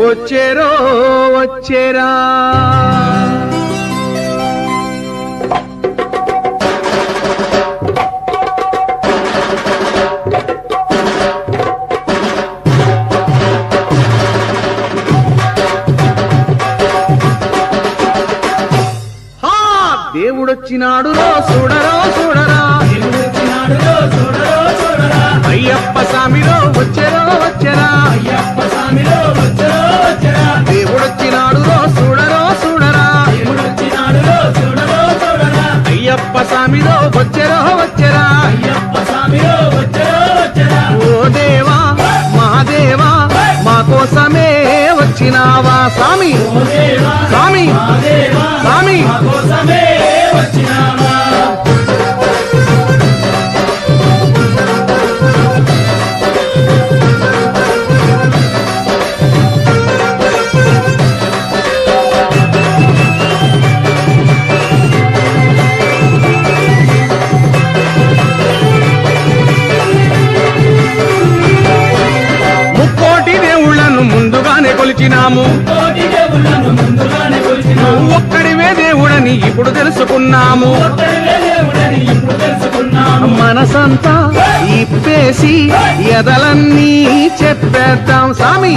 వచ్చేరో వచ్చేరా. దేవుడొచ్చినాడు రో చూడరో చూడరా. దేవుడొచ్చినాడురో చూడరో అయ్యప్ప స్వామిరో వచ్చేరో వచ్చేరా? అయ్యప్ప స్వామిలో వచ్చరో వచ్చరా? దేవుడొచ్చినాడు రో చూడరో చూడరా? దేవుడొచ్చినాడురో చూడరో చూడరా? అయ్యప్ప స్వామిరో వచ్చేరో వచ్చేరా? అయ్యప్ప స్వామిలో వచ్చరో వచ్చరా? ఓ దేవా మహాదేవా మా కోసమే వచ్చినావా స్వామి? స్వామి స్వామి. కొలిచినాము కోటి ఒక్కడివే దేవుడని ఇప్పుడు తెలుసుకున్నాము. మనసంతా ఇప్పేసి ఎదలన్నీ చెప్పేద్దాం. స్వామి.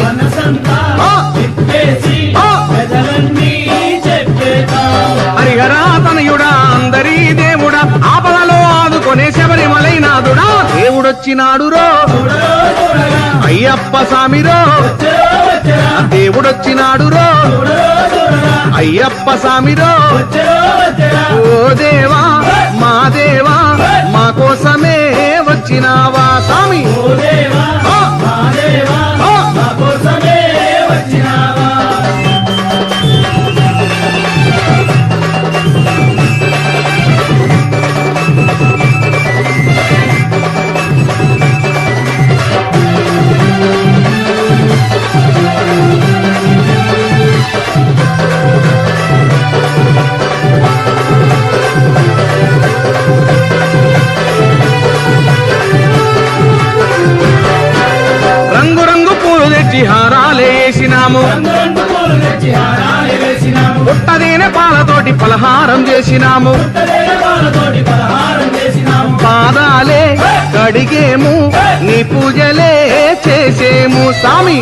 హరిహరా తనయుడా అందరి దేవుడా ఆపదలో ఆదుకొనే శబరిమలైనాథుడా దేవుడొచ్చినాడు రో అయ్యప్ప స్వామిరో వచ్చరో దేవుడొచ్చినాడు రో అయ్యప్ప స్వామిరో వేసినాము పాలతోటి పలహారం చేసినాము పాలతోటి పలహారం చేసినాము. పాదాలే కడిగేము నీ పూజలే చేసేము స్వామి.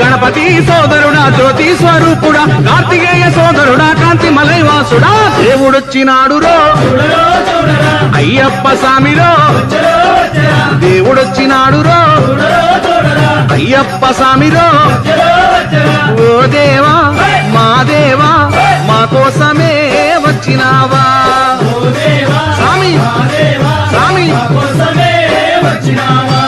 గణపతి సోదరుడా జ్యోతి స్వరూపుడా కార్తికేయ సోదరుడా కాంతి మలైవాసుడా దేవుడొచ్చినాడు రో అయ్యప్ప స్వామిలో దేవుడొచ్చినాడు రో అయ్యప్ప స్వామిరో వచ్చరో ఓ దేవా మా దేవా మా కోసమే వచ్చినావా. స్వామి స్వామి వచ్చినావా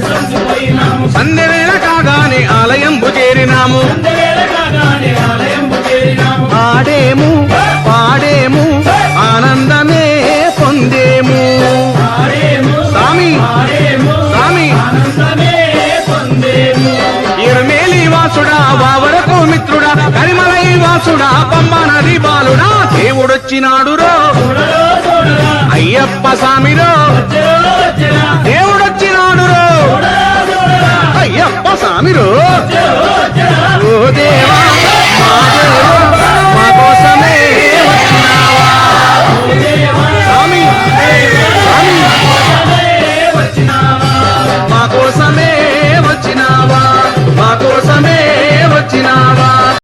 సలసిపోయినాము సంధ్యవేళ కాగానే ఆలయంబు చేరినాము. సంధ్యవేళ ఆడేము పాడేము ఆనందమే పొందేము. స్వామి స్వామి. ఇరమేలి వాసుడా వావరకు మిత్రుడా కరిమలై వాసుడా పంబ నది బాలుడా దేవుడొచ్చినాడు రో అయ్యప్ప స్వామిరో. దేవుడొచ్చినాడు అయ్యప్ప స్వామిరు.